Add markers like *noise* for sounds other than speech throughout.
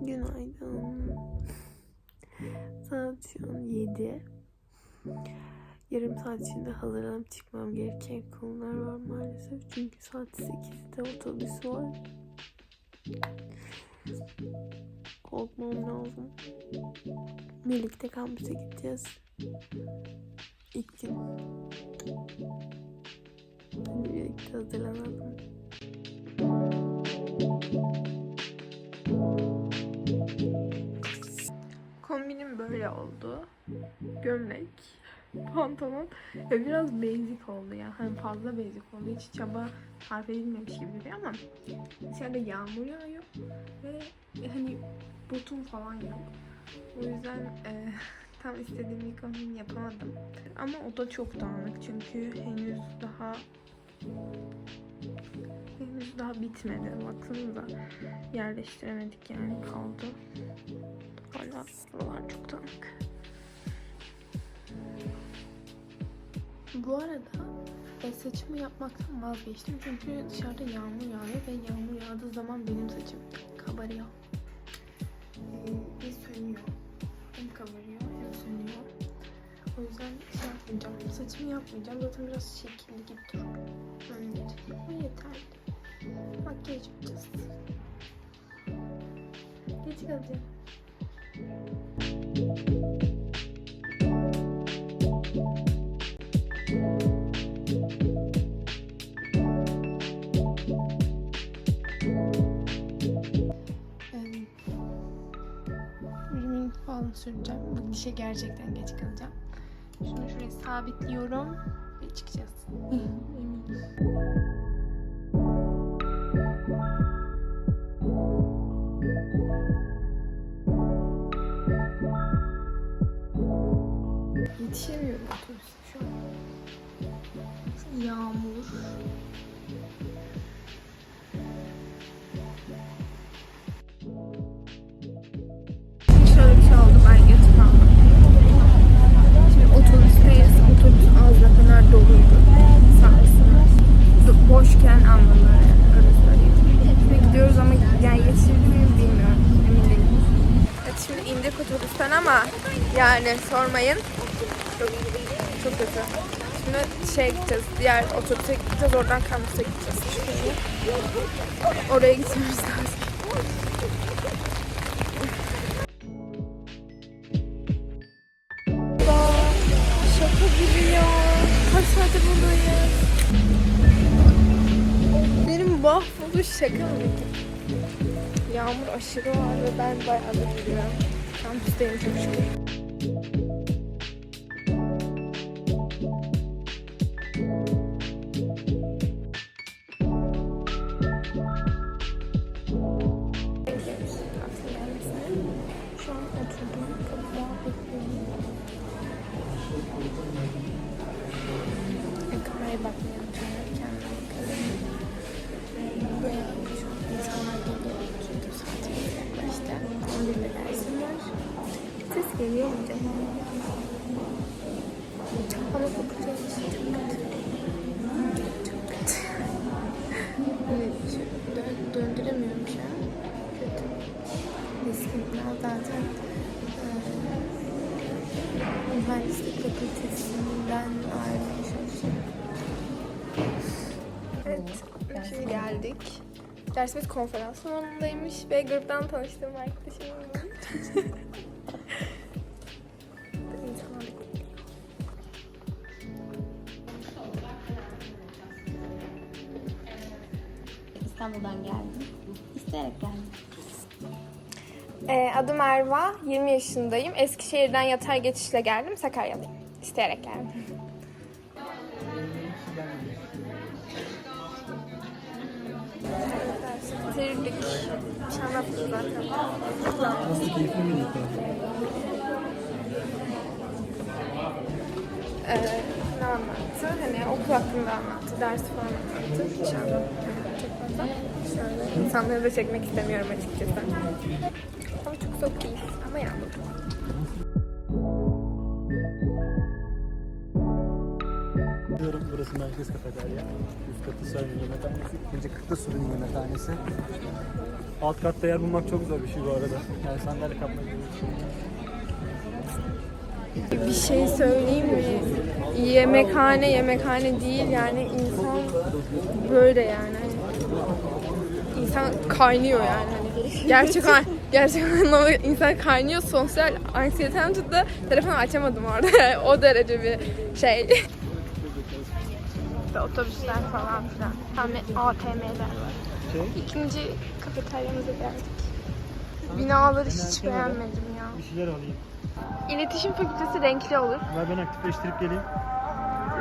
Günaydın. Saat şu an 7. Yarım saat içinde hazırlanıp çıkmam gereken konular var maalesef. Çünkü saat 8'de otobüs var. Korkmam lazım. Birlikte kampüse gideceğiz. İlk gün. Birlikte hazırlanalım. Böyle oldu. Gömlek, pantolon ve biraz basic oldu ya. Hani fazla basic oldu. Hiç çaba sarf edilmemiş gibi duruyor ama dışarıda yağmur yağıyor ve hani botum falan yok. O yüzden e, *laughs* tam istediğim kombin yapamadım. Ama o da çok dağınık çünkü henüz daha henüz daha bitmedi. Baksanıza yerleştiremedik yani kaldı. Hala buralar çok dağınık. Bu arada e, saçımı yapmaktan vazgeçtim çünkü dışarıda yağmur yağıyor ve yağmur yağdığı zaman benim saçım kabarıyor. Ee, ve sönüyor. Hem kabarıyor hem sönüyor. O yüzden şey yapmayacağım. Saçımı yapmayacağım. Zaten biraz şekilli gibi duruyor. Önleri. Yeterli. Makyaj yapacağız. Geç kalacağım. Falan süreceğim. Bu dişe gerçekten geç kalacağım. Şunu şuraya sabitliyorum ve çıkacağız. Eminim. Yetişemiyorum otobüse şu an. Yağmur. Şöyle bir şey oldu ben aldım. Şimdi otobüsteyiz. Otobüs ağzına kadar doluydu. Boşken yani. Öyle söyleyeyim. Gidiyoruz ama yani yetişebilir miyiz bilmiyorum. Emin değilim. Evet şimdi indik otobüsten ama yani sormayın. Çok, kötü. Şimdi şey gideceğiz. Diğer otobüse gideceğiz. Oradan kampüse gideceğiz. Çünkü oraya gitmemiz lazım. Şaka gibi ya. Kaç buradayız? Benim mahvolmuş şaka mı? Yağmur aşırı var ve ben bayağı da yürüyorum. Kampüsteyim çok şükür. Gracias. Geldik. Dersimiz konferans salonundaymış ve gruptan tanıştığım arkadaşım. *laughs* İstanbul'dan geldim. İsteyerek geldim. Ee, adım Erva, 20 yaşındayım. Eskişehir'den yatay geçişle geldim, Sakaryalıyım. İsteyerek geldim. Bitirdik. Anlattım zaten. Nasıl keyifli miydi? Ee, ne anlattı? Hani okul hakkında anlattı, ders falan anlattı. Anlatmadı çok fazla. Şöyle insanları da çekmek istemiyorum açıkçası. Ama çok soğuk değil. Ama yağmur. Burası merkez kafeterya. Üst katı Sarı'nın yemekhanesi. İkinci katta Sur'un yemekhanesi. Alt katta yer bulmak çok zor bir şey bu arada. Yani sandalye kapmak gibi bir şey. Söyleyeyim mi? Yemekhane yemekhane değil yani insan böyle yani. İnsan kaynıyor yani. Hani gerçek an- gerçek anlamda insan kaynıyor. Sosyal anksiyetem tuttu. Telefonu açamadım orada. *laughs* o derece bir şey. İşte otobüsler falan filan. De ATM'ler var. Şey, İkinci kafeteryamıza geldik. Binaları hiç beğenmedim ya. bir şeyler alayım. İletişim fakültesi renkli olur. Ver ben aktifleştirip geleyim.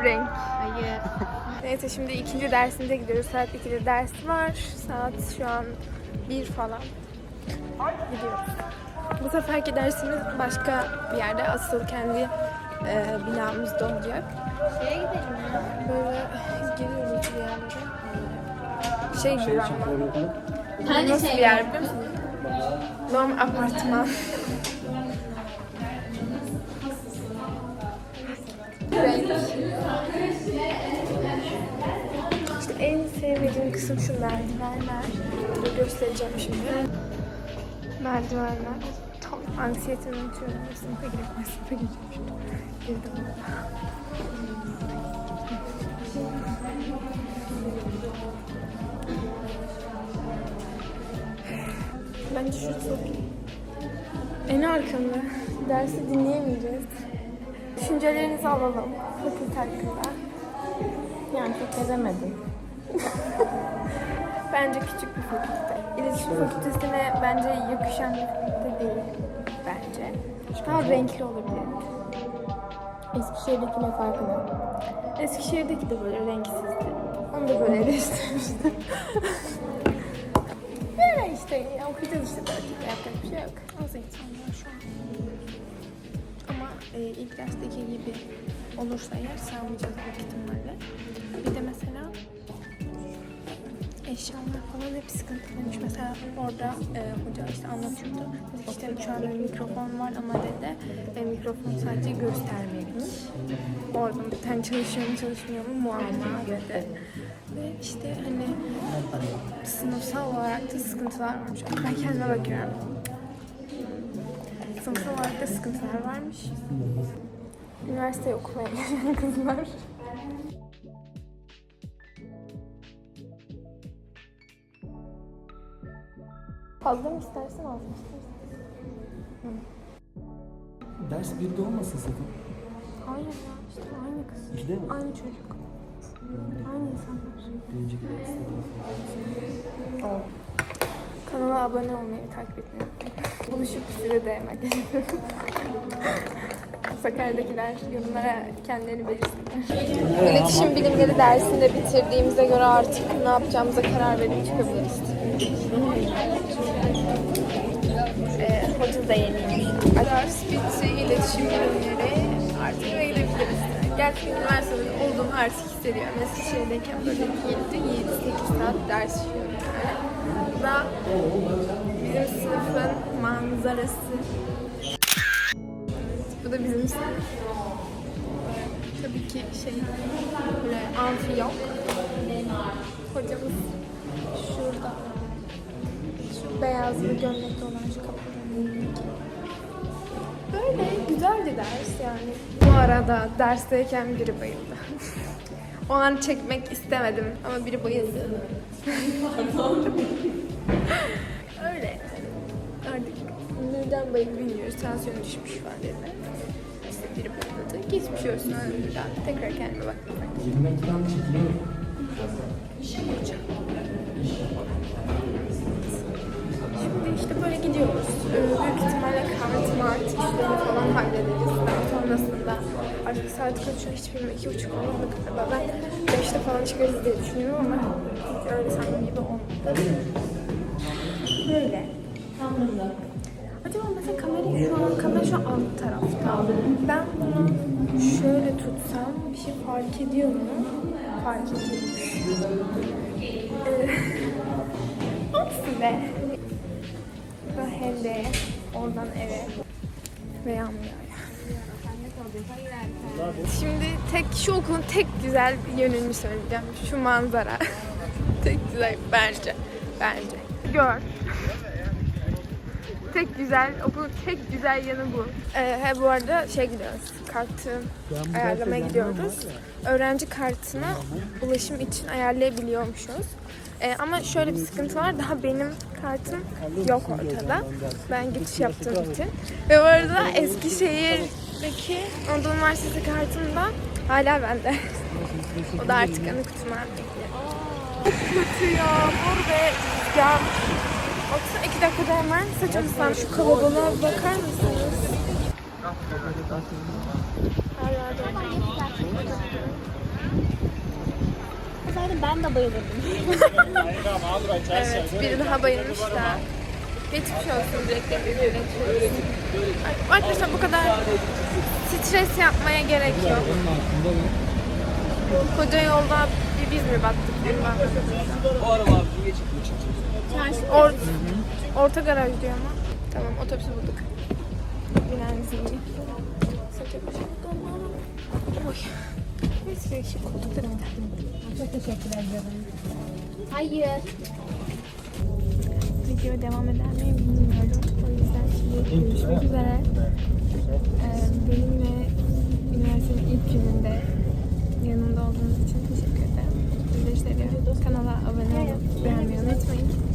Renk. Hayır. *laughs* Neyse şimdi ikinci dersimize gidiyoruz. Saat 2'de ders var. Saat şu an 1 falan. Gidiyoruz. Bu seferki dersimiz başka bir yerde. Asıl kendi e, binamızda olacak. Şeye gidelim ya. Böyle geliyoruz bir yerlere. Şey gibi ama. Hangi Nasıl şey? bir yer biliyor musun? Normal apartman. Renk. İşte en sevmediğim kısım şu merdivenler. Bunu göstereceğim şimdi. Merdivenler. Tam anksiyetemi unutuyorum. Sınıfa girip sınıfa gireceğim. Girdim. Bence şu çok. En arkamda. Dersi dinleyemeyeceğiz. Düşüncelerinizi alalım. Fakülte hakkında. Yani çok gezemedim. *laughs* Bence küçük bir fakülte. İletişim fakültesine bence yakışan bir fakülte değil. Bence. Daha renkli olabilir. Eskişehir'deki ne farkı var? Eskişehir'deki de böyle renksizdi. Onu da böyle eleştirmiştim. *laughs* yani işte ya, okuyacağız işte böyle yapacak bir şey yok. Az insanlar şu an. Ama e, ilk dersteki gibi olursa eğer sağlayacağız büyük ihtimalle. Bir de mesela eşyalar falan hep sıkıntılıymış. Mesela orada e, hoca işte anlatıyordu. İşte şu an bir mikrofon var ama dedi e, mikrofon sadece göstermelik. Oradan bir tane çalışıyor mu çalışmıyor mu muamma dedi. Ve işte hani sınıfsal olarak da sıkıntılar varmış. Ben kendime bakıyorum. Sınıfsal olarak da sıkıntılar varmış. Üniversite okumaya gelen kızlar. Fazla mı istersin az mı istersin? Ders birde olmasın sakın. Hayır ya işte aynı kız. İkide mi? Aynı çocuk. Aynı insanlar. Birinci. Kanala abone olmayı, takip etmeyi unutmayın. Buluşup size de yemek Sakarya'dakiler yorumlara kendilerini belirsinler. İletişim bilimleri dersinde bitirdiğimize göre artık ne yapacağımıza karar verip çıkabiliriz. Da yeniymiş. Ders bitti, iletişim bilimleri artık eve gidebiliriz. Gerçekten üniversitede olduğumu artık hissediyorum. Eskişehir'deyken böyle 7-8 saat ders işliyorum yani. Bu da bizim sınıfın manzarası. Bu da bizim sınıf. Tabii ki şey böyle amfi yok. Hocamız şurada. Şu beyazlı gömlekli olan şu önündeki. Böyle güzel bir ders yani. Bu arada dersteyken biri bayıldı. *laughs* o an çekmek istemedim ama biri bayıldı. *laughs* Öyle. Artık neden bayıldı bilmiyoruz. Tansiyonu düşmüş falan dedi. İşte biri bayıldı. Geçmiş olsun öyle Tekrar kendime baktım. 20 metreden çekiliyor. Şimdi işte böyle gidiyoruz. Ee, büyük ihtimalle kart mart işlerini falan hallederiz. Daha sonrasında artık saat kaç şu hiç bilmiyorum. iki buçuk olmadı galiba. Ben beşte falan çıkarız diye düşünüyorum ama öyle sanki gibi olmadı. Böyle. Acaba mesela kamerayı şu an, kamera şu an alt tarafta. Ben bunu şöyle tutsam bir şey fark ediyor mu? Fark ediyormuş. Ee, Olsun be. Ve hem de oradan eve ve yani. Şimdi tek şu okulun tek güzel yönünü söyleyeceğim. Şu manzara. *laughs* tek güzel bence. Bence. Gör. tek güzel, okulun tek güzel yanı bu. Ee, he, bu arada şey gidiyoruz. Kartı ayarlamaya gidiyoruz. Öğrenci kartına ulaşım için ayarlayabiliyormuşuz. Ee, ama şöyle bir sıkıntı var. Daha benim kartım yok ortada. Ben geçiş yaptığım için. Ve bu arada Eskişehir'deki Anadolu Üniversitesi kartım da hala bende. o da artık anı kutuma bekliyor. Çok kötü ya. Mor ve rüzgar. Baksana iki dakikada hemen saçım ıslan. Şu kalabalığa bakar mısınız? Zaten ben de bayılırdım. Evet, biri daha bayılmış da. Geçmiş olsun iletiyoruz. Arkadaşlar bu kadar stres yapmaya gerek yok. Koca yolda bir biz mi battık? bilmem. Or orta garaj diyor ama. Tamam otobüsü bulduk bilenziği. Hayır. Video devam eder miyim bilmiyorum. O yüzden şimdi görüşmek üzere. Ee, üniversitenin ilk gününde yanımda olduğunuz için teşekkür ederim. Sizde işte kanala abone olup beğenmeyi unutmayın.